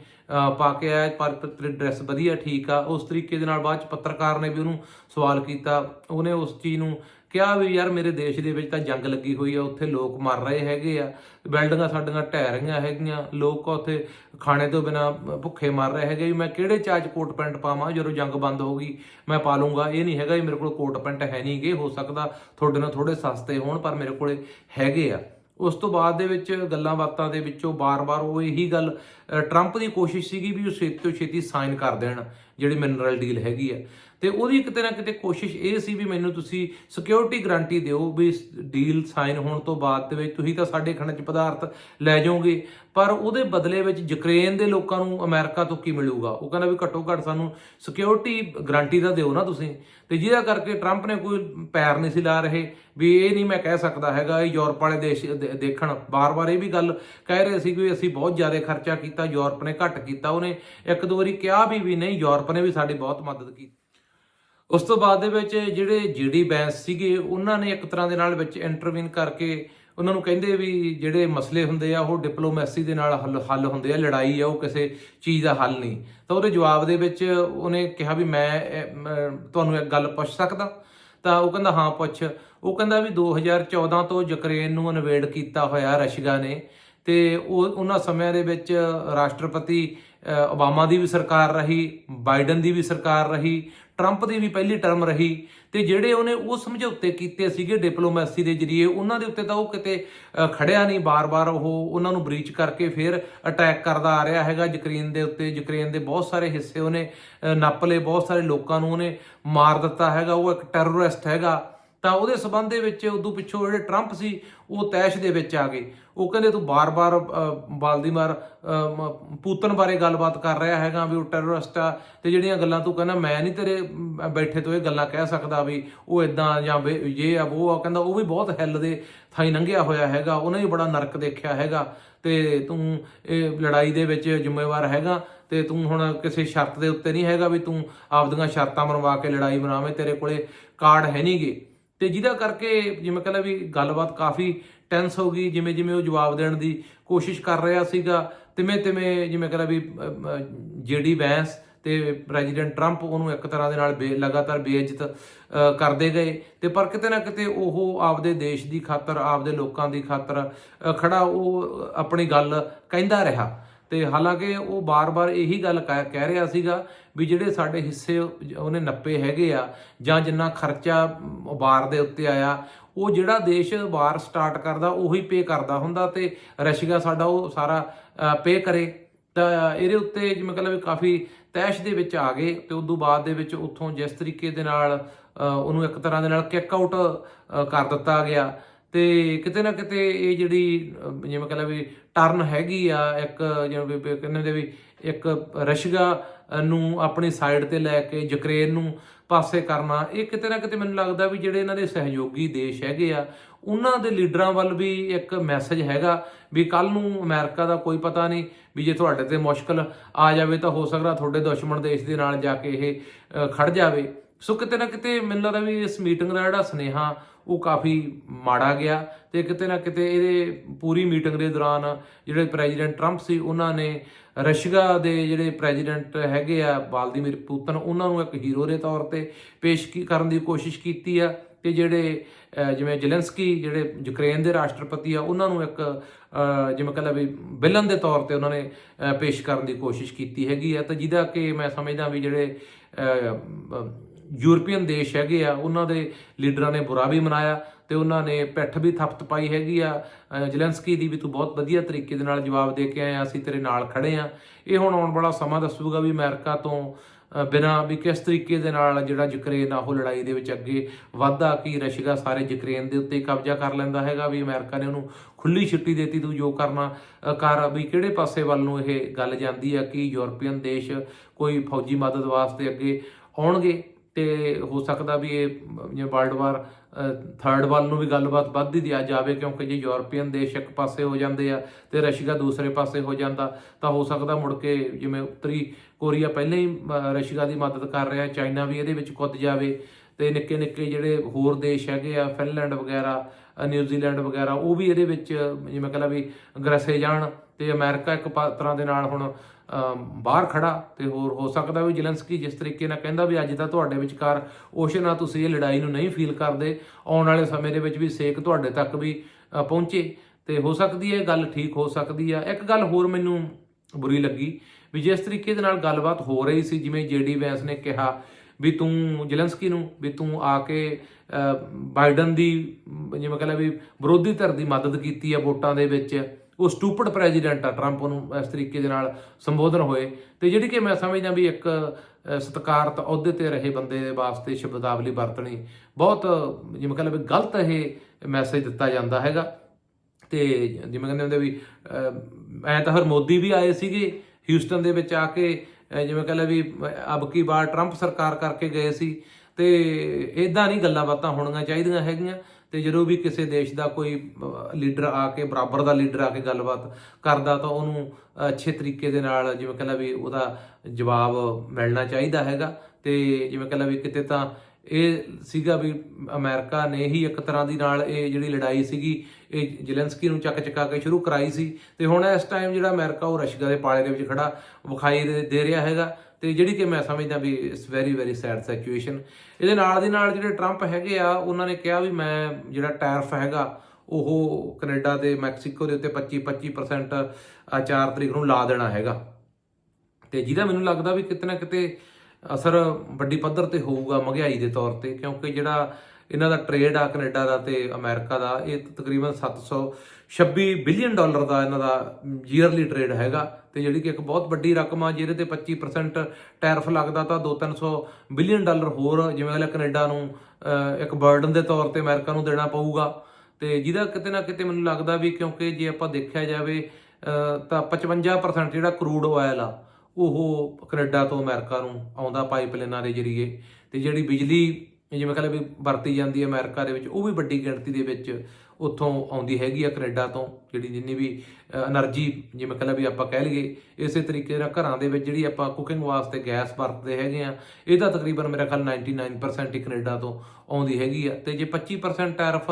ਪਾ ਕੇ ਆਇਆ, ਪਰ ਤੇਰੀ ਡਰੈਸ ਵਧੀਆ ਠੀਕ ਆ। ਉਸ ਤਰੀਕੇ ਦੇ ਨਾਲ ਬਾਅਦ ਚ ਪੱਤਰਕਾਰ ਨੇ ਵੀ ਉਹਨੂੰ ਸਵਾਲ ਕੀਤਾ। ਉਹਨੇ ਉਸ ਚੀਜ਼ ਨੂੰ ਕਿਹਾ ਵੀ ਯਾਰ ਮੇਰੇ ਦੇਸ਼ ਦੇ ਵਿੱਚ ਤਾਂ ਜੰਗ ਲੱਗੀ ਹੋਈ ਆ, ਉੱਥੇ ਲੋਕ ਮਰ ਰਹੇ ਹੈਗੇ ਆ, ਬਿਲਡਿੰਗਾਂ ਸਾਡੀਆਂ ਢਹਿ ਰਹੀਆਂ ਹੈਗੀਆਂ, ਲੋਕ ਉੱਥੇ ਖਾਣੇ ਤੋਂ ਬਿਨਾ ਭੁੱਖੇ ਮਰ ਰਹੇ ਹੈਗੇ ਵੀ ਮੈਂ ਕਿਹੜੇ ਚਾਚ ਕੋਟ ਪੈਂਟ ਪਾਵਾਂ, ਜਦੋਂ ਜੰਗ ਬੰਦ ਹੋਊਗੀ ਮੈਂ ਪਾ ਲੂੰਗਾ ਇਹ ਨਹੀਂ ਹੈਗਾ ਵੀ ਮੇਰੇ ਕੋਲ ਕੋਟ ਪੈਂਟ ਹੈ ਨਹੀਂਗੇ ਹੋ ਸਕਦਾ ਤੁਹਾਡੇ ਨਾਲ ਥੋੜੇ ਸਸਤੇ ਹੋਣ, ਪਰ ਮੇਰੇ ਕੋਲੇ ਹੈਗੇ ਆ। ਉਸ ਤੋਂ ਬਾਅਦ ਦੇ ਵਿੱਚ ਗੱਲਾਂ ਬਾਤਾਂ ਦੇ ਵਿੱਚੋਂ ਬਾਰ-ਬਾਰ ਉਹ ਇਹੀ ਗੱਲ ਟਰੰਪ ਦੀ ਕੋਸ਼ਿਸ਼ ਸੀਗੀ ਵੀ ਉਹ ਛੇਤੀ ਤੋਂ ਛੇਤੀ ਸਾਈਨ ਕਰ ਦੇਣ, ਜਿਹੜੀ ਮਿਨਰਲ ਡੀਲ ਹੈਗੀ ਆ। ਤੇ ਉਹਦੀ ਕਿਤੇ ਨਾ ਕਿਤੇ ਕੋਸ਼ਿਸ਼ ਇਹ ਸੀ ਵੀ ਮੈਨੂੰ ਤੁਸੀਂ ਸਿਕਿਉਰਿਟੀ ਗਾਰੰਟੀ ਦਿਓ ਵੀ ਡੀਲ ਸਾਈਨ ਹੋਣ ਤੋਂ ਬਾਅਦ ਦੇ ਵਿੱਚ ਤੁਸੀਂ ਤਾਂ ਸਾਡੇ ਖਣਿਜ ਪਦਾਰਥ ਲੈ ਜਾਓਗੇ। ਪਰ ਉਹਦੇ ਬਦਲੇ ਵਿੱਚ ਯੂਕਰੇਨ ਦੇ ਲੋਕਾਂ ਨੂੰ ਅਮਰੀਕਾ ਤੋਂ ਕੀ ਮਿਲੂਗਾ? ਉਹ ਕਹਿੰਦਾ ਵੀ ਘੱਟੋ ਘੱਟ ਸਾਨੂੰ ਸਿਕਿਉਰਿਟੀ ਗਾਰੰਟੀ ਤਾਂ ਦਿਓ ਨਾ ਤੁਸੀਂ। ਤੇ ਜਿਹਦਾ ਕਰਕੇ ਟਰੰਪ ਨੇ ਕੋਈ ਪੈਰ ਨਹੀਂ ਸੀ ਲਾ ਰਹੇ ਵੀ ਇਹ ਨਹੀਂ ਮੈਂ ਕਹਿ ਸਕਦਾ ਹੈਗਾ, ਇਹ ਯੂਰਪ ਵਾਲੇ ਦੇਸ਼ ਦੇ- ਦੇਖਣ। ਬਾਰ-ਬਾਰ ਇਹ ਵੀ ਗੱਲ ਕਹਿ ਰਹੇ ਸੀ ਕਿ ਅਸੀਂ ਬਹੁਤ ਜ਼ਿਆਦਾ ਖਰਚਾ ਕੀਤਾ, ਯੂਰਪ ਨੇ ਘੱਟ ਕੀਤਾ। ਉਹਨੇ ਇੱਕ ਦੋ ਵਾਰੀ ਕਿਹਾ ਵੀ ਵੀ ਨਹੀਂ, ਯੂਰਪ ਨੇ ਵੀ ਸਾਡੀ ਬਹੁਤ ਮਦਦ ਕੀਤੀ। ਉਸ ਤੋਂ ਬਾਅਦ ਦੇ ਵਿੱਚ ਜਿਹੜੇ ਜੀਡੀ ਬੈਂਸ ਸੀਗੇ, ਉਹਨਾਂ ਨੇ ਇੱਕ ਤਰ੍ਹਾਂ ਦੇ ਨਾਲ ਵਿੱਚ ਇੰਟਰਵੀਨ ਕਰਕੇ ਉਹਨਾਂ ਨੂੰ ਕਹਿੰਦੇ ਵੀ ਜਿਹੜੇ ਮਸਲੇ ਹੁੰਦੇ ਆ, ਉਹ ਡਿਪਲੋਮੈਸੀ ਦੇ ਨਾਲ ਹੱਲ ਹੱਲ ਹੁੰਦੇ ਆ, ਲੜਾਈ ਆ, ਉਹ ਕਿਸੇ ਚੀਜ਼ ਦਾ ਹੱਲ ਨਹੀਂ। ਤਾਂ ਉਹਦੇ ਜਵਾਬ ਦੇ ਵਿੱਚ ਉਹਨੇ ਕਿਹਾ ਵੀ ਮੈਂ ਤੁਹਾਨੂੰ ਇੱਕ ਗੱਲ ਪੁੱਛ ਸਕਦਾ? ਤਾਂ ਉਹ ਕਹਿੰਦਾ, ਹਾਂ, ਪੁੱਛ। ਉਹ ਕਹਿੰਦਾ ਵੀ 2014 ਤੋਂ ਯੂਕਰੇਨ ਨੂੰ ਇਨਵੇਡ ਕੀਤਾ ਹੋਇਆ ਰਸ਼ੀਆ ਨੇ ਤੇ ਉਹ, ਉਹਨਾਂ ਸਮਿਆਂ ਦੇ ਵਿੱਚ ਰਾਸ਼ਟਰਪਤੀ ਓਬਾਮਾ ਦੀ ਵੀ ਸਰਕਾਰ ਰਹੀ, ਬਾਈਡਨ ਦੀ ਵੀ ਸਰਕਾਰ ਰਹੀ ਟਰੰਪ ਦੀ ਵੀ ਪਹਿਲੀ ਟਰਮ ਰਹੀ ਤੇ ਜਿਹੜੇ ਉਹਨੇ ਉਹ ਸਮਝੌਤੇ ਕੀਤੇ ਸੀਗੇ ਡਿਪਲੋਮੈਸੀ ਦੇ ਜ਼ਰੀਏ ਉਹਨਾਂ ਦੇ ਉੱਤੇ ਤਾਂ ਉਹ ਕਿਤੇ ਅ, ਖੜਿਆ ਨਹੀਂ ਬਾਰ-ਬਾਰ ਉਹ ਉਹਨਾਂ ਨੂੰ ਬ੍ਰੀਚ ਕਰਕੇ ਫਿਰ ਅਟੈਕ ਕਰਦਾ ਆ ਰਿਹਾ ਹੈਗਾ। ਯੂਕਰੇਨ ਦੇ ਉੱਤੇ ਯੂਕਰੇਨ ਦੇ ਬਹੁਤ ਸਾਰੇ ਹਿੱਸੇ ਉਹਨੇ ਨੱਪ ਲਏ ਬਹੁਤ ਸਾਰੇ ਲੋਕਾਂ ਨੂੰ ਉਹਨੇ ਮਾਰ ਦਿੱਤਾ ਹੈਗਾ। ਉਹ ਇੱਕ ਟੈਰਰਿਸਟ ਹੈਗਾ। ਤਾਂ ਉਹਦੇ ਸਬੰਧ ਦੇ ਵਿੱਚ ਉਦੋਂ ਪਿੱਛੋਂ ਜਿਹੜੇ ਟਰੰਪ ਸੀ ਉਹ ਤੈਸ਼ ਦੇ ਵਿੱਚ ਆ ਗਏ। ਉਹ ਕਹਿੰਦੇ ਤੂੰ ਬਾਰ-ਬਾਰ ਬਾਲਦੀਮਾਰ ਅ, ਮ- ਪੂਤਨ ਬਾਰੇ ਗੱਲਬਾਤ ਕਰ ਰਿਹਾ ਹੈਗਾ ਵੀ ਉਹ ਟੈਰਰਿਸਟ ਆ ਤੇ ਜਿਹੜੀਆਂ ਗੱਲਾਂ ਤੂੰ ਕਹਿੰਦਾ ਮੈਂ ਨਹੀਂ ਤੇਰੇ ਬੈਠੇ ਤੋਂ ਇਹ ਗੱਲਾਂ ਕਹਿ ਸਕਦਾ ਵੀ ਉਹ ਇਦਾਂ ਜਾਂ ਇਹ ਆ ਉਹ ਆ ਕਹਿੰਦਾ ਉਹ ਵੀ ਬਹੁਤ ਹੈਲ ਦੇ ਥਾਈ ਲੰਘਿਆ ਹੋਇਆ ਹੈਗਾ ਉਹਨੇ ਵੀ ਬੜਾ ਨਰਕ ਦੇਖਿਆ ਹੈਗਾ ਤੇ ਤੂੰ ਇਹ ਲੜਾਈ ਦੇ ਵਿੱਚ ਜ਼ਿੰਮੇਵਾਰ ਹੈਗਾ ਤੇ ਤੂੰ ਹੁਣ ਕਿਸੇ ਸ਼ਰਤ ਦੇ ਉੱਤੇ ਨਹੀਂ ਹੈਗਾ ਵੀ ਤੂੰ ਆਪਦੀਆਂ ਸ਼ਰਤਾਂ ਮਨਵਾ ਕੇ ਲੜਾਈ ਬਣਾਵੇਂ ਤੇਰੇ ਕੋਲੇ ਕਾਰਡ ਹੈ ਨਹੀਂਗੇ ਤੇ ਜਿਹਦਾ ਕਰਕੇ ਜਿਵੇਂ ਕਹਿੰਦਾ ਵੀ ਗੱਲਬਾਤ ਕਾਫੀ ਟੈਂਸ ਹੋ ਗਈ ਜਿਵੇਂ ਜਿਵੇਂ ਉਹ ਜਵਾਬ ਦੇਣ ਦੀ ਕੋਸ਼ਿਸ਼ ਕਰ ਰਿਹਾ ਸੀਗਾ ਤਿਵੇਂ ਤਿਵੇਂ ਜਿਵੇਂ ਕਹਿੰਦਾ ਵੀ ਜੀਡੀ ਵੈਂਸ ਤੇ ਪ੍ਰੈਜ਼ੀਡੈਂਟ ਟਰੰਪ ਉਹਨੂੰ ਇੱਕ ਤਰ੍ਹਾਂ ਦੇ ਨਾਲ ਬੇ ਲਗਾਤਾਰ ਬੇਇੱਜ਼ਤ ਕਰਦੇ ਗਏ। ਤੇ ਪਰ ਕਿਤੇ ਨਾ ਕਿਤੇ ਉਹ ਆਪਦੇ ਦੇਸ਼ ਦੀ ਖਾਤਰ ਆਪਦੇ ਲੋਕਾਂ ਦੀ ਖਾਤਰ ਅ, ਖੜਾ ਉਹ ਆਪਣੀ ਗੱਲ ਕਹਿੰਦਾ ਰਿਹਾ। ਤੇ ਹਾਲਾਂਕਿ ਉਹ ਬਾਰ-ਬਾਰ ਇਹੀ ਗੱਲ ਕਹਿ ਕਹਿ ਰਿਹਾ ਸੀਗਾ ਵੀ ਜਿਹੜੇ ਸਾਡੇ ਹਿੱਸੇ ਉਹਨੇ ਨੱਪੇ ਹੈਗੇ ਆ ਜਾਂ ਜਿੰਨਾ ਖਰਚਾ ਮ, ਵਾਰ ਦੇ ਉੱਤੇ ਆਇਆ ਉਹ ਜਿਹੜਾ ਦੇਸ਼ ਵਾਰ ਸਟਾਰਟ ਕਰਦਾ, ਉਹੀ ਪੇ ਕਰਦਾ ਹੁੰਦਾ ਤੇ ਰਸ਼ੀਆ ਸਾਡਾ ਉਹ ਸਾਰਾ ਪੇ ਕਰੇ। ਤਾਂ ਇਹਦੇ ਉੱਤੇ ਜਿਵੇਂ ਕਹਿੰਦਾ ਵੀ ਕਾਫੀ ਤੈਸ਼ ਦੇ ਵਿੱਚ ਆ ਗਏ ਤੇ ਤੋਂ ਬਾਅਦ ਦੇ ਵਿੱਚ ਉੱਥੋਂ ਜਿਸ ਤਰੀਕੇ ਦੇ ਨਾਲ ਉਹਨੂੰ ਇੱਕ ਤਰ੍ਹਾਂ ਦੇ ਨਾਲ ਕਿੱਕ ਆਊਟ ਕਰ ਦਿੱਤਾ ਗਿਆ। ਤੇ ਕਿਤੇ ਨਾ ਕਿਤੇ ਇਹ ਜਿਹੜੀ ਜਿਵੇਂ ਕਹਿੰਦਾ ਵੀ ਟਰਨ ਹੈਗੀ ਆ, ਇੱਕ ਜਿਵੇਂ ਵੀ- ਕਹਿੰਦੇ ਵੀ ਇੱਕ ਰਸ਼ੀਆ ਨੂੰ ਆਪਣੀ ਸਾਈਡ ਤੇ ਲੈ ਕੇ ਯੂਕਰੇਨ ਨੂੰ ਪਾਸੇ ਕਰਨਾ ਇਹ ਕਿਤੇ ਨਾ ਕਿਤੇ ਮੈਨੂੰ ਲੱਗਦਾ ਵੀ ਜਿਹੜੇ ਇਹਨਾਂ ਦੇ ਸਹਿਯੋਗੀ ਦੇਸ਼ ਹੈਗੇ ਆ ਉਹਨਾਂ ਦੇ ਲੀਡਰਾਂ ਵੱਲ ਵੀ ਇੱਕ ਮੈਸੇਜ ਹੈਗਾ ਵੀ ਕੱਲ ਨੂੰ ਅਮਰੀਕਾ ਦਾ ਕੋਈ ਪਤਾ ਨਹੀਂ ਵੀ ਜੇ ਤੁਹਾਡੇ ਤੇ ਮੁਸ਼ਕਲ ਆ ਜਾਵੇ ਤਾਂ ਹੋ ਸਕਦਾ ਤੁਹਾਡੇ ਦੁਸ਼ਮਣ ਦੇਸ਼ ਦੇ ਨਾਲ ਜਾ ਕੇ ਇਹ ਅ, ਖੜ ਜਾਵੇ। ਸੋ ਕਿਤੇ ਨਾ ਕਿਤੇ ਮੈਨੂੰ ਲੱਗਦਾ ਵੀ ਇਸ ਮੀਟਿੰਗ ਦਾ ਜਿਹੜਾ ਸੁਨੇਹਾ ਉਹ ਕਾਫੀ ਮਾੜਾ ਗਿਆ ਤੇ ਕਿਤੇ ਨਾ ਕਿਤੇ ਇਹਦੇ ਪੂਰੀ ਮੀਟਿੰਗ ਦੇ ਦੌਰਾਨ ਜਿਹੜੇ ਪ੍ਰੈਜ਼ੀਡੈਂਟ ਟਰੰਪ ਸੀ, ਉਹਨਾਂ ਨੇ ਰਸ਼ੀਆ ਦੇ ਜਿਹੜੇ ਪ੍ਰੈਜ਼ੀਡੈਂਟ ਹੈਗੇ ਆ ਵਾਲਦੀਮੀਰ ਪੁਤਨ, ਉਹਨਾਂ ਨੂੰ ਇੱਕ ਹੀਰੋ ਦੇ ਤੌਰ ਤੇ ਪੇਸ਼ ਕੀ- ਕਰਨ ਦੀ ਕੋਸ਼ਿਸ਼ ਕੀਤੀ ਆ ਤੇ ਜਿਹੜੇ ਜਿਵੇਂ ਜ਼ੈਲੈਂਸਕੀ, ਜਿਹੜੇ ਯੂਕਰੇਨ ਦੇ ਰਾਸ਼ਟਰਪਤੀ ਆ, ਉਹਨਾਂ ਨੂੰ ਇੱਕ ਜਿਵੇਂ ਕਹਿੰਦਾ ਵੀ ਵਿਲਨ ਦੇ ਤੌਰ ਤੇ ਉਹਨਾਂ ਨੇ ਪੇਸ਼ ਕਰਨ ਦੀ ਕੋਸ਼ਿਸ਼ ਕੀਤੀ ਹੈਗੀ ਆ। ਤਾਂ ਜਿਹਦਾ ਕਿ ਮੈਂ ਸਮਝਦਾ ਵੀ ਜਿਹੜੇ ਯੂਰਪੀਅਨ ਦੇਸ਼ ਹੈਗੇ ਆ ਉਹਨਾਂ ਦੇ ਲੀਡਰਾਂ ਨੇ ਬੁਰਾ ਵੀ ਮਨਾਇਆ ਤੇ ਉਹਨਾਂ ਨੇ ਪਿੱਠ ਵੀ ਥਪਤ ਪਾਈ ਹੈਗੀ ਆ। ਅਹ, ਦੀ ਵੀ ਤੂੰ ਬਹੁਤ ਵਧੀਆ ਤਰੀਕੇ ਦੇ ਨਾਲ ਜਵਾਬ ਦੇ ਕੇ ਆਇਆ ਅਸੀਂ ਤੇਰੇ ਨਾਲ ਖੜੇ ਆ। ਇਹ ਹੁਣ ਆਉਣ ਵਾਲਾ ਸਮਾਂ ਦੱਸੂਗਾ ਵੀ ਅਮਰੀਕਾ ਤੋਂ ਅ, ਬਿਨਾਂ ਵੀ ਕਿਸ ਤਰੀਕੇ ਦੇ ਨਾਲ ਜਿਹੜਾ ਯੂਕਰੇਨ ਆ ਉਹ ਲੜਾਈ ਦੇ ਵਿੱਚ ਅੱਗੇ ਵਾਧਾ ਕੀ ਰਸ਼ੀਆ ਸਾਰੇ ਯੂਕਰੇਨ ਦੇ ਉੱਤੇ ਕਬਜ਼ਾ ਕਰ ਲੈਂਦਾ ਹੈਗਾ ਵੀ ਅਮਰੀਕਾ ਨੇ ਉਹਨੂੰ ਖੁੱਲੀ ਛੁੱਟੀ ਦਿੱਤੀ ਤੂੰ ਜੋ ਕਰਨਾ ਅ, ਕਰ ਵੀ ਕਿਹੜੇ ਪਾਸੇ ਵੱਲ ਨੂੰ ਇਹ ਗੱਲ ਜਾਂਦੀ ਆ ਕਿ ਯੂਰਪੀਅਨ ਦੇਸ਼ ਕੋਈ ਫੌਜੀ ਮਦਦ ਵਾਸਤੇ ਅੱਗੇ ਆਉਣਗੇ? ਤੇ ਹੋ ਸਕਦਾ ਵੀ ਇਹ, ਜਿਵੇਂ ਵਰਲਡ ਵਾਰ ਥਰਡ ਵੱਲ ਨੂੰ ਵੀ ਗੱਲਬਾਤ ਵੱਧਦੀ ਦੀ ਆ ਜਾਵੇ, ਕਿਉਂਕਿ ਜੇ ਯੂਰਪੀਅਨ ਦੇਸ਼ ਇੱਕ ਪਾਸੇ ਹੋ ਜਾਂਦੇ ਆ ਤੇ ਰਸ਼ੀਆ ਦੂਸਰੇ ਪਾਸੇ ਹੋ ਜਾਂਦਾ, ਤਾਂ ਹੋ ਸਕਦਾ ਮੁੜ ਕੇ ਜਿਵੇਂ ਉੱਤਰੀ ਕੋਰੀਆ ਪਹਿਲਾਂ ਹੀ ਰਸ਼ੀਆ ਦੀ ਮਦਦ ਕਰ ਰਿਹਾ, ਚਾਈਨਾ ਵੀ ਇਹਦੇ ਵਿੱਚ ਕੁੱਦ ਜਾਵੇ, ਤੇ ਨਿੱਕੇ ਨਿੱਕੇ ਜਿਹੜੇ ਹੋਰ ਦੇਸ਼ ਹੈਗੇ ਆ, ਫਿਨਲੈਂਡ ਵਗੈਰਾ ਨਿਊਜ਼ੀਲੈਂਡ ਵਗੈਰਾ, ਉਹ ਵੀ ਇਹਦੇ ਵਿੱਚ ਜਿਵੇਂ ਕਹਿੰਦਾ ਵੀ ਗਰਸੇ ਜਾਣ, ਤੇ ਅਮਰੀਕਾ ਇੱਕ ਪਾ- ਤਰ੍ਹਾਂ ਦੇ ਨਾਲ ਹੁਣ ਬਾਹਰ ਖੜਾ ਤੇ ਹੋਰ ਹੋ ਸਕਦਾ ਵੀ ਜਲੰਸਕੀ ਜਿਸ ਤਰੀਕੇ ਨਾਲ ਕਹਿੰਦਾ ਵੀ ਅੱਜ ਤਾਂ ਤੁਹਾਡੇ ਵਿਚਕਾਰ ਓਸ਼ਨ ਆ ਤੁਸੀਂ ਇਹ ਲੜਾਈ ਨੂੰ ਨਹੀਂ ਫੀਲ ਕਰਦੇ, ਆਉਣ ਵਾਲੇ ਸਮੇਂ ਦੇ ਵਿੱਚ ਵੀ ਸੇਕ ਤੁਹਾਡੇ ਤੱਕ ਵੀ ਪਹੁੰਚੇ, ਤੇ ਹੋ ਸਕਦੀ ਹੈ ਇਹ ਗੱਲ ਠੀਕ ਹੋ ਸਕਦੀ ਆ। ਇੱਕ ਗੱਲ ਹੋਰ ਮੈਨੂੰ ਬੁਰੀ ਲੱਗੀ ਵੀ ਜਿਸ ਤਰੀਕੇ ਦੇ ਨਾਲ ਗੱਲਬਾਤ ਹੋ ਰਹੀ ਸੀ, ਜਿਵੇਂ ਜੇਡੀ ਵੈਂਸ ਨੇ ਕਿਹਾ ਵੀ ਤੂੰ ਜਲੰਸਕੀ ਨੂੰ, ਵੀ ਤੂੰ ਆ ਕੇ ਬਾਈਡਨ ਦੀ, ਜਿਵੇਂ ਕਹਿੰਦਾ ਵੀ ਵਿਰੋਧੀ ਧਿਰ ਦੀ ਮਦਦ ਕੀਤੀ ਆ ਵੋਟਾਂ ਦੇ ਵਿੱਚ ਉਹ ਸਟੂਪਿਡ ਪ੍ਰੈਜ਼ੀਡੈਂਟ ਆ ਟਰੰਪ ਨੂੰ ਇਸ ਤਰੀਕੇ ਦੇ ਨਾਲ ਸੰਬੋਧਨ ਹੋਏ। ਤੇ ਜਿਹੜੀ ਕਿ ਮੈਂ ਸਮਝਦਾ ਵੀ ਇੱਕ ਅ, ਸਤਿਕਾਰਤ ਅਹੁਦੇ ਤੇ ਰਹੇ ਬੰਦੇ ਦੇ ਵਾਸਤੇ ਸ਼ਬਦਾਵਲੀ ਵਰਤਣੀ ਬਹੁਤ ਜਿਵੇਂ ਕਹਿੰਦਾ ਵੀ ਗਲਤ ਇਹ ਮੈਸੇਜ ਦਿੱਤਾ ਜਾਂਦਾ ਹੈਗਾ। ਤੇ ਜਿਵੇਂ ਕਹਿੰਦੇ ਹੁੰਦੇ ਵੀ ਐ ਤਾਂ ਫਿਰ ਮੋਦੀ ਵੀ ਆਏ ਸੀਗੇ ਹਿਊਸਟਨ ਦੇ ਵਿੱਚ ਆ ਕੇ ਅਹ ਜਿਵੇਂ ਕਹਿੰਦਾ ਵੀ ਅਬ ਕੀ ਬਾਰ ਟਰੰਪ ਸਰਕਾਰ ਕਰਕੇ ਗਏ ਸੀ। ਤੇ ਇਦਾਂ ਨਹੀਂ ਗੱਲਾਂ ਬਾਤਾਂ ਹੋਣੀਆਂ ਚਾਹੀਦੀਆਂ ਹੈਗੀਆਂ। ਤੇ ਜਦੋਂ ਵੀ ਕਿਸੇ ਦੇਸ਼ ਦਾ ਕੋਈ ਲੀਡਰ ਆ ਕੇ, ਬਰਾਬਰ ਦਾ ਲੀਡਰ ਆ ਕੇ ਗੱਲਬਾਤ ਕਰਦਾ ਤਾਂ ਉਹਨੂੰ ਅੱਛੇ ਤਰੀਕੇ ਦੇ ਨਾਲ ਜਿਵੇਂ ਕਹਿੰਦਾ ਵੀ ਉਹਦਾ ਜਵਾਬ ਮਿਲਣਾ ਚਾਹੀਦਾ ਹੈਗਾ। ਤੇ ਜਿਵੇਂ ਕਹਿੰਦਾ ਵੀ ਕਿਤੇ ਤਾਂ ਇਹ ਸੀਗਾ ਵੀ ਅਮਰੀਕਾ ਨੇ ਹੀ ਇੱਕ ਤਰ੍ਹਾਂ ਦੀ ਨਾਲ ਇਹ ਜਿਹੜੀ ਲੜਾਈ ਸੀਗੀ, ਇਹ ਜ਼ੈਲੈਂਸਕੀ ਨੂੰ ਚੱਕ ਚਕਾ ਕੇ ਸ਼ੁਰੂ ਕਰਾਈ ਸੀ। ਤੇ ਹੁਣ ਇਸ ਟਾਈਮ ਜਿਹੜਾ ਅਮਰੀਕਾ ਉਹ ਰਸ਼ੀਆ ਦੇ ਪਾਲੇ ਦੇ ਵਿੱਚ ਖੜਾ ਵਿਖਾਈ ਦੇ ਦੇ ਰਿਹਾ ਹੈਗਾ। ਤੇ ਜਿਹੜੀ ਕਿ ਮੈਂ ਸਮਝਦਾ ਵੀ it's very very sad situation ਇਹਦੇ ਨਾਲ ਦੀ ਨਾਲ ਜਿਹੜੇ ਟਰੰਪ ਹੈਗੇ ਆ, ਉਹਨਾਂ ਨੇ ਕਿਹਾ ਵੀ ਮੈਂ ਜਿਹੜਾ ਟੈਰਫ ਹੈਗਾ, ਉਹ ਕੈਨੇਡਾ ਦੇ ਮੈਕਸੀਕੋ ਦੇ ਉੱਤੇ 25 25% ਆ 4 ਤਰੀਕ ਨੂੰ ਲਾ ਦੇਣਾ ਹੈਗਾ। ਤੇ ਜਿਹਦਾ ਮੈਨੂੰ ਲੱਗਦਾ ਵੀ ਕਿਤੇ ਨਾ ਕਿਤੇ ਅਸਰ ਵੱਡੀ ਪੱਧਰ ਤੇ ਹੋਊਗਾ ਮਹਿੰਗਾਈ ਦੇ ਤੌਰ ਤੇ, ਕਿਉਂਕਿ ਜਿਹੜਾ ਇਹਨਾਂ ਦਾ ਟ੍ਰੇਡ ਆ ਕੈਨੇਡਾ ਦਾ ਤੇ ਅਮਰੀਕਾ ਦਾ, ਇਹ ਤਕਰੀਬਨ 726 ਬਿਲੀਅਨ ਡਾਲਰ ਦਾ ਇਹਨਾਂ ਦਾ ਈਅਰਲੀ ਟ੍ਰੇਡ ਹੈਗਾ ਤੇ ਜਿਹੜੀ ਕਿ ਇੱਕ ਬਹੁਤ ਵੱਡੀ ਰਕਮ ਆ, ਜਿਹਦੇ ਤੇ 25% ਟੈਰਫ ਲੱਗਦਾ ਤਾਂ 2-300 ਬਿਲੀਅਨ ਡਾਲਰ ਹੋਰ ਜਿਵੇਂ ਅਗਲਾ ਕੈਨੇਡਾ ਨੂੰ ਇੱਕ ਬਰਡਨ ਦੇ ਤੌਰ ਤੇ ਅਮਰੀਕਾ ਨੂੰ ਦੇਣਾ ਪਊਗਾ। ਤੇ ਜਿਹਦਾ ਕਿਤੇ ਨਾ ਕਿਤੇ ਮੈਨੂੰ ਲੱਗਦਾ ਵੀ ਕਿਉਂਕਿ ਜੇ ਆਪਾਂ ਦੇਖਿਆ ਜਾਵੇ ਤਾਂ 55% ਜਿਹੜਾ ਕਰੂਡ ਆਇਲ ਆ, ਉਹ ਕੈਨੇਡਾ ਤੋਂ ਅਮਰੀਕਾ ਨੂੰ ਆਉਂਦਾ ਪਾਈਪਲਾਈਨਾਂ ਦੇ ਜ਼ਰੀਏ। ਤੇ ਜਿਹੜੀ ਬਿਜਲੀ ਜਿਵੇਂ ਕਹਿੰਦੇ ਵੀ ਵਰਤੀ ਜਾਂਦੀ ਹੈ ਅਮਰੀਕਾ ਦੇ ਵਿੱਚ, ਉਹ ਵੀ ਵੱਡੀ ਗਿਣਤੀ ਦੇ ਵਿੱਚ ਉੱਥੋਂ ਆਉਂਦੀ ਹੈਗੀ ਆ ਕੈਨੇਡਾ ਤੋਂ, ਜਿਹੜੀ ਜਿੰਨੀ ਵੀ એનર્ਜੀ ਜਿਵੇਂ ਕਹਿੰਦੇ ਵੀ ਆਪਾਂ ਕਹਿ ਲਈਏ, ਇਸੇ ਤਰੀਕੇ ਨਾਲ ਘਰਾਂ ਦੇ ਵਿੱਚ ਜਿਹੜੀ ਆਪਾਂ ਕੁਕਿੰਗ ਵਾਸਤੇ ਗੈਸ ਵਰਤਦੇ ਹੈਗੇ ਆ ਇਹ ਤਾਂ ਤਕਰੀਬਨ ਮੇਰਾ ਖਿਆਲ 99% ਹੀ ਕੈਨੇਡਾ ਤੋਂ ਆਉਂਦੀ ਹੈਗੀ ਆ। ਤੇ ਜੇ 25% ਟੈਰਫ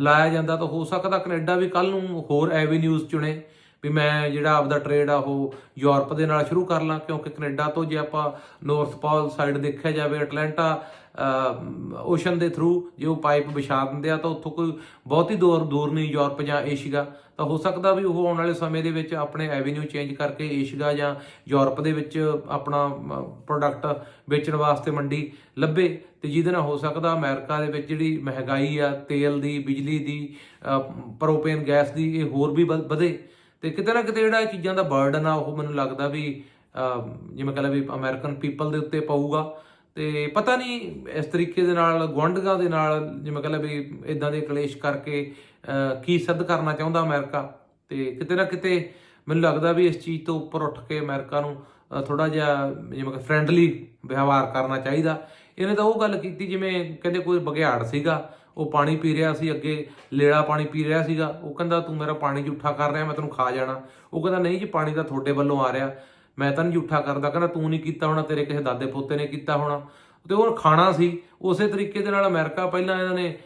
ਲਾਇਆ ਜਾਂਦਾ ਤਾਂ ਹੋ ਸਕਦਾ ਕੈਨੇਡਾ ਵੀ ਕੱਲ ਨੂੰ ਹੋਰ ਐਵੇਨਿਊਜ਼ ਚੁਣੇ। ਵੀ ਮੈਂ ਜਿਹੜਾ ਆਪਦਾ ਟ੍ਰੇਡ ਆ ਉਹ ਯੂਰਪ ਦੇ ਨਾਲ ਸ਼ੁਰੂ ਕਰ ਲਾਂ, ਕਿਉਂਕਿ ਕੈਨੇਡਾ ਤੋਂ ਜੇ ਆਪਾਂ ਨਾਰਥ ਪੋਲ ਸਾਈਡ ਦੇਖਿਆ ਜਾਵੇ, ਅਟਲਾਂਟਾ ਓਸ਼ਨ ਦੇ ਥਰੂ ਜੇ ਉਹ ਪਾਈਪ ਵਿਛਾ ਦਿੰਦੇ ਆ, ਤਾਂ ਉੱਥੋਂ ਕੋਈ ਬਹੁਤ ਹੀ ਦੂਰ ਦੂਰ ਨਹੀਂ ਯੂਰਪ ਜਾਂ ਏਸ਼ੀਆ। ਤਾਂ ਹੋ ਸਕਦਾ ਵੀ ਉਹ ਆਉਣ ਵਾਲੇ ਸਮੇਂ ਦੇ ਵਿੱਚ ਆਪਣੇ ਐਵੇਨਿਊ ਚੇਂਜ ਕਰਕੇ ਏਸ਼ੀਆ ਜਾਂ ਯੂਰਪ ਦੇ ਵਿੱਚ ਆਪਣਾ ਪ੍ਰੋਡਕਟ ਵੇਚਣ ਵਾਸਤੇ ਮੰਡੀ ਲੱਭੇ। ਤੇ ਜਿਹਦੇ ਨਾਲ ਹੋ ਸਕਦਾ ਅਮਰੀਕਾ ਦੇ ਵਿੱਚ ਜਿਹੜੀ ਮਹਿੰਗਾਈ ਆ, ਤੇਲ ਦੀ, ਬਿਜਲੀ ਦੀ ਪ੍ਰੋਪੇਨ ਗੈਸ ਦੀ, ਇਹ ਹੋਰ ਵੀ ਵਧ- ਵਧੇ। ਤੇ ਕਿਤੇ ਨਾ ਕਿਤੇ ਜਿਹੜਾ ਇਹ ਚੀਜ਼ਾਂ ਦਾ ਬਰਡਨ ਆ, ਉਹ ਮੈਨੂੰ ਲੱਗਦਾ ਵੀ ਜਿਵੇਂ ਕਹਿੰਦਾ ਵੀ ਅਮਰੀਕਨ ਪੀਪਲ ਦੇ ਉੱਤੇ ਪਊਗਾ। ਤੇ ਪਤਾ ਨਹੀਂ ਇਸ ਤਰੀਕੇ ਦੇ ਨਾਲ, ਗੁਆਂਢੀਆਂ ਦੇ ਨਾਲ ਜਿਵੇਂ ਕਹਿੰਦਾ ਵੀ ਇਦਾਂ ਦੇ ਕਲੇਸ਼ ਕਰਕੇ ਕੀ ਸਿੱਧ ਕਰਨਾ ਚਾਹੁੰਦਾ ਅਮਰੀਕਾ ਤੇ ਕਿਤੇ ਨਾ ਕਿਤੇ ਮੈਨੂੰ ਲੱਗਦਾ ਵੀ ਇਸ ਚੀਜ਼ ਤੋਂ ਉੱਪਰ ਉੱਠ ਕੇ ਅਮਰੀਕਾ ਨੂੰ ਥੋੜਾ ਜਿਹਾ ਜਿਵੇਂ ਕਿ ਫ੍ਰੈਂਡਲੀ ਵਿਵਹਾਰ ਕਰਨਾ ਚਾਹੀਦਾ। ਇਹਨੇ ਤਾਂ ਉਹ ਗੱਲ ਕੀਤੀ ਜਿਵੇਂ ਕਹਿੰਦੇ ਕੋਈ ਬਘਿਆੜ ਸੀਗਾ। ਉਹ ਪਾਣੀ ਪੀ ਰਿਹਾ ਸੀ ਅੱਗੇ ਲੇੜਾ ਪਾਣੀ ਪੀ ਰਿਹਾ ਸੀਗਾ। ਉਹ ਕਹਿੰਦਾ ਤੂੰ ਮੇਰਾ ਪਾਣੀ ਝੂਠਾ ਕਰ ਰਿਹਾ ਮੈਂ ਤੈਨੂੰ ਖਾ ਜਾਣਾ। ਉਹ ਕਹਿੰਦਾ ਨਹੀਂ ਜੀ ਪਾਣੀ ਤਾਂ ਤੁਹਾਡੇ ਵੱਲੋਂ ਆ ਰਿਹਾ। ਮੈਂ ਤਾਂ ਨਹੀਂ ਝੂਠਾ ਕਰਦਾ। ਕਹਿੰਦਾ ਤੂੰ ਨਹੀਂ ਕੀਤਾ ਹੋਣਾ ਤੇਰੇ ਕਿਸੇ ਦਾਦੇ ਪੋਤੇ ਨੇ ਕੀਤਾ ਹੋਣਾ। ਤੇ ਉਹ ਖਾਣਾ ਸੀ। ਉਸੇ ਤਰੀਕੇ ਦੇ ਨਾਲ ਅਮਰੀਕਾ ਪਹਿਲਾਂ ਇਹਨਾਂ ਨੇ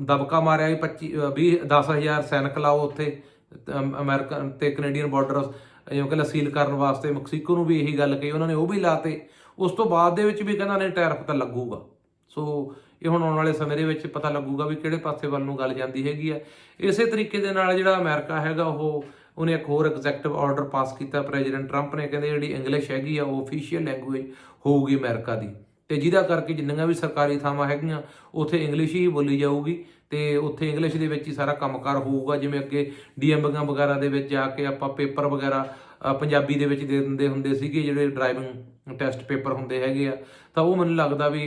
ਦਬਕਾ ਮਾਰਿਆ ਸੀ 25 ਅਹ, 20 10000 ਸੈਨਿਕ ਲਾਓ ਉੱਥੇ ਤੇ ਅਮ- ਅਮਰੀਕਾ ਤੇ ਕੈਨੇਡੀਅਨ ਬਾਰਡਰ ਜਿਵੇਂ ਕਿ ਸੀਲ ਕਰਨ ਵਾਸਤੇ ਮੈਕਸੀਕੋ ਨੂੰ ਵੀ ਇਹੀ ਗੱਲ ਕਹੀ ਉਹਨਾਂ ਨੇ ਉਹ ਵੀ ਲਾਤੇ। ਉਸ ਤੋਂ ਬਾਅਦ ਦੇ ਵਿੱਚ ਵੀ ਕਹਿੰਦਾ ਨੇ ਟੈਰਫ ਤਾਂ ਲੱਗੂਗਾ। ਸੋ ਇਹ ਹੁਣ ਆਉਣ ਵਾਲੇ ਸਮੇਂ ਦੇ ਵਿੱਚ ਪਤਾ ਲੱਗੂਗਾ ਵੀ ਕਿਹੜੇ ਪਾਸੇ ਵੱਲ ਨੂੰ ਗੱਲ ਜਾਂਦੀ ਹੈਗੀ ਆ। ਇਸੇ ਤਰੀਕੇ ਦੇ ਨਾਲ ਜਿਹੜਾ ਅਮਰੀਕਾ ਹੈਗਾ, ਉਹ ਉਹਨੇ ਇੱਕ ਹੋਰ ਐਗਜ਼ੈਕਟਿਵ ਆਰਡਰ ਪਾਸ ਕੀਤਾ ਪ੍ਰੈਜ਼ੀਡੈਂਟ ਟਰੰਪ ਨੇ, ਕਹਿੰਦੇ ਜਿਹੜੀ ਇੰਗਲਿਸ਼ ਹੈਗੀ ਆ, ਉਹ ਅਫੀਸ਼ੀਅਲ ਲੈਂਗੁਏਜ ਹੋਊਗੀ ਅਮਰੀਕਾ ਦੀ। ਤੇ ਜਿਹਦਾ ਕਰਕੇ ਜਿੰਨੀਆਂ ਵੀ ਸਰਕਾਰੀ ਥਾਵਾਂ ਹੈਗੀਆਂ, ਉੱਥੇ ਇੰਗਲਿਸ਼ ਹੀ ਬੋਲੀ ਜਾਊਗੀ ਤੇ ਉੱਥੇ ਇੰਗਲਿਸ਼ ਦੇ ਵਿੱਚ ਹੀ ਸਾਰਾ ਕੰਮਕਾਰ ਹੋਊਗਾ, ਜਿਵੇਂ ਅੱਗੇ ਡੀਐਮਬੀਆਂ ਵਗੈਰਾ ਦੇ ਵਿੱਚ ਜਾ ਕੇ ਆਪਾਂ ਪੇਪਰ ਵਗੈਰਾ ਪੰਜਾਬੀ ਦੇ ਵਿੱਚ ਦੇ ਦਿੰਦੇ ਹੁੰਦੇ ਸੀਗੇ ਜਿਹੜੇ ਡਰਾਈਵਿੰਗ ਟੈਸਟ ਪੇਪਰ ਹੁੰਦੇ ਹੈਗੇ ਆ, ਤਾਂ ਉਹ ਮੈਨੂੰ ਲੱਗਦਾ ਵੀ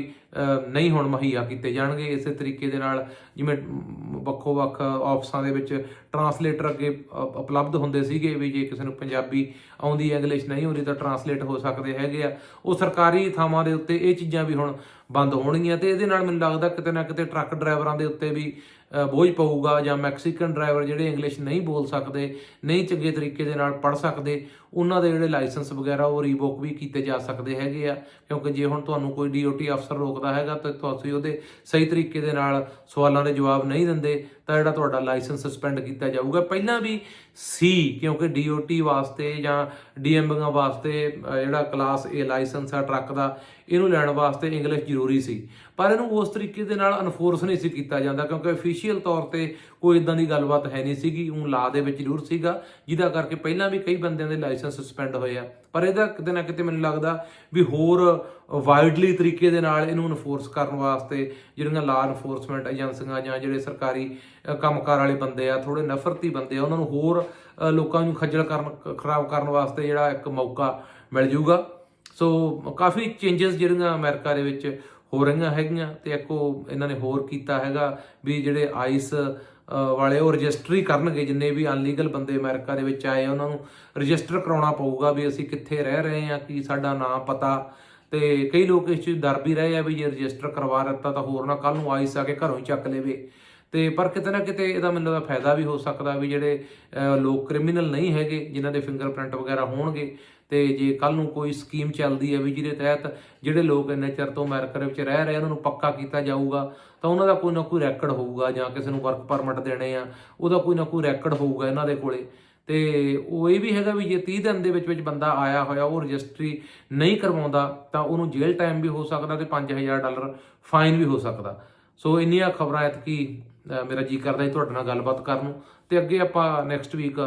ਨਹੀਂ ਹੁਣ ਮੁਹੱਈਆ ਕੀਤੇ ਜਾਣਗੇ। ਇਸੇ ਤਰੀਕੇ ਦੇ ਨਾਲ ਜਿਵੇਂ ਵੱਖੋ ਵੱਖ ਆਫਿਸਾਂ ਦੇ ਵਿੱਚ ਟਰਾਂਸਲੇਟਰ ਅੱਗੇ ਉਪਲਬਧ ਹੁੰਦੇ ਸੀਗੇ ਵੀ ਜੇ ਕਿਸੇ ਨੂੰ ਪੰਜਾਬੀ ਆਉਂਦੀ ਇੰਗਲਿਸ਼ ਨਹੀਂ ਆਉਂਦੀ, ਤਾਂ ਟਰਾਂਸਲੇਟ ਹੋ ਸਕਦੇ ਹੈਗੇ ਆ। ਉਹ ਸਰਕਾਰੀ ਥਾਵਾਂ ਦੇ ਉੱਤੇ ਇਹ ਚੀਜ਼ਾਂ ਵੀ ਹੁਣ ਬੰਦ ਹੋਣਗੀਆਂ ਤੇ ਇਹਦੇ ਨਾਲ ਮੈਨੂੰ ਲੱਗਦਾ ਕਿਤੇ ਨਾ ਕਿਤੇ ਟਰੱਕ ਡਰਾਈਵਰਾਂ ਦੇ ਉੱਤੇ ਵੀ ਬੋਝ ਪਊਗਾ ਜਾਂ ਮੈਕਸੀਕਨ ਡਰਾਈਵਰ ਜਿਹੜੇ ਇੰਗਲਿਸ਼ ਨਹੀਂ ਬੋਲ ਸਕਦੇ ਨਹੀਂ ਚੰਗੇ ਤਰੀਕੇ ਦੇ ਨਾਲ ਪੜ੍ਹ ਸਕਦੇ ਉਹਨਾਂ ਦੇ ਜਿਹੜੇ ਲਾਇਸੈਂਸ ਵਗੈਰਾ ਉਹ ਰੀਵੋਕ ਵੀ ਕੀਤੇ ਜਾ ਸਕਦੇ ਹੈਗੇ ਆ। ਕਿਉਂਕਿ ਜੇ ਹੁਣ ਤੁਹਾਨੂੰ ਕੋਈ ਡੀਓਟੀ ਅਫਸਰ ਰੋਕਦਾ ਹੈਗਾ ਤਾਂ ਤੁਸੀਂ ਉਹਦੇ ਸਹੀ ਤਰੀਕੇ ਦੇ ਨਾਲ ਸਵਾਲਾਂ ਦੇ ਜਵਾਬ ਨਹੀਂ ਦਿੰਦੇ ਤਾਂ ਜਿਹੜਾ ਤੁਹਾਡਾ ਲਾਇਸੈਂਸ ਸਸਪੈਂਡ ਕੀਤਾ ਜਾਊਗਾ। ਪਹਿਲਾਂ ਵੀ ਸੀ ਕਿਉਂਕਿ ਡੀਓਟੀ ਵਾਸਤੇ ਜਾਂ ਡੀਐਮਬੀਆਂ ਵਾਸਤੇ ਅ, ਜਿਹੜਾ ਕਲਾਸ A ਲਾਇਸੈਂਸ ਆ ਟਰੱਕ ਦਾ ਇਹਨੂੰ ਲੈਣ ਵਾਸਤੇ ਇੰਗਲਿਸ਼ ਜ਼ਰੂਰੀ ਸੀ। ਪਰ ਇਹਨੂੰ ਉਸ ਤਰੀਕੇ ਦੇ ਨਾਲ ਅਨਫੋਰਸ ਨਹੀਂ ਸੀ ਕੀਤਾ ਜਾਂਦਾ ਕਿਉਂਕਿ ਅਫੀਸ਼ੀਅਲ ਤੌਰ ਤੇ ਕੋਈ ਇਦਾਂ ਦੀ ਗੱਲਬਾਤ ਹੈ ਨਹੀਂ ਸੀਗੀ ਉਹ ਲਾ ਦੇ ਵਿੱਚ ਜ਼ਰੂਰ ਸੀਗਾ ਜਿਹਦਾ ਕਰਕੇ ਪਹਿਲਾਂ ਵੀ ਕਈ ਬੰਦਿਆਂ ਦੇ ਲਾਇਸੈਂਸ ਸਸਪੈਂਡ ਹੋਏ ਆ। ਪਰ ਇਹਦਾ ਕਿਤੇ ਨਾ ਕਿਤੇ ਮੈਨੂੰ ਲੱਗਦਾ ਵੀ ਹੋਰ ਵਾਈਡਲੀ ਤਰੀਕੇ ਦੇ ਨਾਲ ਇਹਨੂੰ ਇਨਫੋਰਸ ਕਰਨ ਵਾਸਤੇ ਜਿਹੜੀਆਂ ਲਾ ਇਨਫੋਰਸਮੈਂਟ ਏਜੰਸੀਆਂ ਜਾਂ ਜਿਹੜੇ ਸਰਕਾਰੀ ਅ, ਕੰਮਕਾਰ ਵਾਲੇ ਬੰਦੇ ਆ ਥੋੜੇ ਨਫ਼ਰਤੀ ਬੰਦੇ ਆ ਉਹਨਾਂ ਨੂੰ ਹੋਰ ਲੋਕਾਂ ਨੂੰ ਖੱਜਲ ਕਰਨ ਖਰਾਬ ਕਰਨ ਵਾਸਤੇ ਜਿਹੜਾ ਇੱਕ ਮੌਕਾ ਮਿਲ ਜਾਊਗਾ ਸੋ ਕਾਫੀ ਚੇਂਜਸ ਜਿਹੜੀਆਂ ਅਮਰੀਕਾ ਦੇ ਵਿੱਚ ਹੋ ਰਹੀਆਂ ਹੈਗੀਆਂ ਤੇ ਇੱਕੋ ਇਹਨਾਂ ਨੇ ਹੋਰ ਕੀਤਾ ਹੈਗਾ ਵੀ ਜਿਹੜੇ ਆਈਸ ਵਾਲੇ ਉਹ ਰਜਿਸਟਰੀ ਕਰਨਗੇ ਜਿੰਨੇ ਵੀ ਅਨਲੀਗਲ ਬੰਦੇ ਅਮਰੀਕਾ ਦੇ ਵਿੱਚ ਆਏ ਆ, ਉਹਨਾਂ ਨੂੰ ਰਜਿਸਟਰ ਕਰਾਉਣਾ ਪਊਗਾ ਵੀ ਅਸੀਂ ਕਿੱਥੇ ਰਹਿ ਰਹੇ ਹਾਂ ਕੀ ਸਾਡਾ ਨਾਮ ਪਤਾ। ਤੇ ਕਈ ਲੋਕ ਇਸ ਚੀਜ਼ ਡਰ ਵੀ ਰਹੇ ਆ ਵੀ ਜੇ ਰਜਿਸਟਰ ਕਰਵਾ ਦਿੱਤਾ ਤਾਂ ਹੋਰ ਨਾ ਕੱਲ ਨੂੰ ਆਈਸ ਆ ਕੇ ਘਰੋਂ ਹੀ ਚੱਕ ਲੇਵੇ। ਤੇ ਪਰ ਕਿਤੇ ਨਾ ਕਿਤੇ ਇਹਦਾ ਮੈਨੂੰ ਲੱਗਦਾ ਫਾਇਦਾ ਵੀ ਹੋ ਸਕਦਾ ਵੀ ਜਿਹੜੇ ਲੋਕ ਕ੍ਰਿਮੀਨਲ ਨਹੀਂ ਹੈਗੇ ਜਿਨ੍ਹਾਂ ਦੇ ਫਿੰਗਰਪ੍ਰਿੰਟ ਵਗੈਰਾ ਹੋਣਗੇ ਤੇ ਜੇ ਕੱਲ ਨੂੰ ਕੋਈ ਸਕੀਮ ਚੱਲਦੀ ਹੈ ਵੀ ਜਿਹਦੇ ਤਹਿਤ ਜਿਹੜੇ ਲੋਕ ਇੰਨੇ ਚਿਰ ਤੋਂ ਅਮਰੀਕਾ ਦੇ ਵਿੱਚ ਰਹਿ ਰਹੇ ਉਹਨਾਂ ਨੂੰ ਪੱਕਾ ਕੀਤਾ ਜਾਊਗਾ, ਤਾਂ ਉਹਨਾਂ ਦਾ ਕੋਈ ਨਾ ਕੋਈ ਰੈਕਡ ਹੋਊਗਾ ਜਾਂ ਕਿਸੇ ਨੂੰ ਵਰਕ ਪਰਮਿਟ ਦੇਣੇ ਆ, ਉਹਦਾ ਕੋਈ ਨਾ ਕੋਈ ਰੈਕਡ ਹੋਊਗਾ ਇਹਨਾਂ ਦੇ ਕੋਲੇ। ਤੇ ਉਹ ਇਹ ਵੀ ਹੈਗਾ ਵੀ ਜੇ 30 ਦਿਨ ਦੇ ਵਿੱਚ ਵਿੱਚ ਬੰਦਾ ਆਇਆ ਹੋਇਆ, ਉਹ ਰਜਿਸਟਰੀ ਨਹੀਂ ਕਰਵਾਉਂਦਾ, ਤਾਂ ਉਹਨੂੰ ਜੇਲ੍ਹ ਟਾਈਮ ਵੀ ਹੋ ਸਕਦਾ ਤੇ 5000 ਡਾਲਰ ਫਾਈਨ ਵੀ ਹੋ ਸਕਦਾ। ਸੋ ਇੰਨੀਆਂ ਖਬਰਾਂ ਐਤਕੀ ਮੇਰਾ ਜੀ ਕਰਦਾ ਜੀ ਤੁਹਾਡੇ ਨਾਲ ਗੱਲਬਾਤ ਕਰਨ ਨੂੰ। ਤੇ ਅੱਗੇ ਆਪਾਂ ਨੈਕਸਟ ਵੀਕ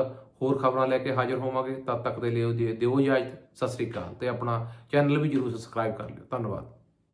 ਹੋਰ ਖਬਰਾਂ ਲੈ ਕੇ ਹਾਜ਼ਰ ਹੋਵਾਂਗੇ। ਤਦ ਤੱਕ ਦੇ ਲਈ ਦਿਓ ਦਿਓ ਇਜਾਜ਼ਤ। ਸਤਿ ਸ੍ਰੀ ਅਕਾਲ ਤੇ ਆਪਣਾ ਚੈਨਲ ਵੀ ਜਰੂਰ ਸਬਸਕ੍ਰਾਈਬ ਕਰ ਲਿਓ। ਧੰਨਵਾਦ।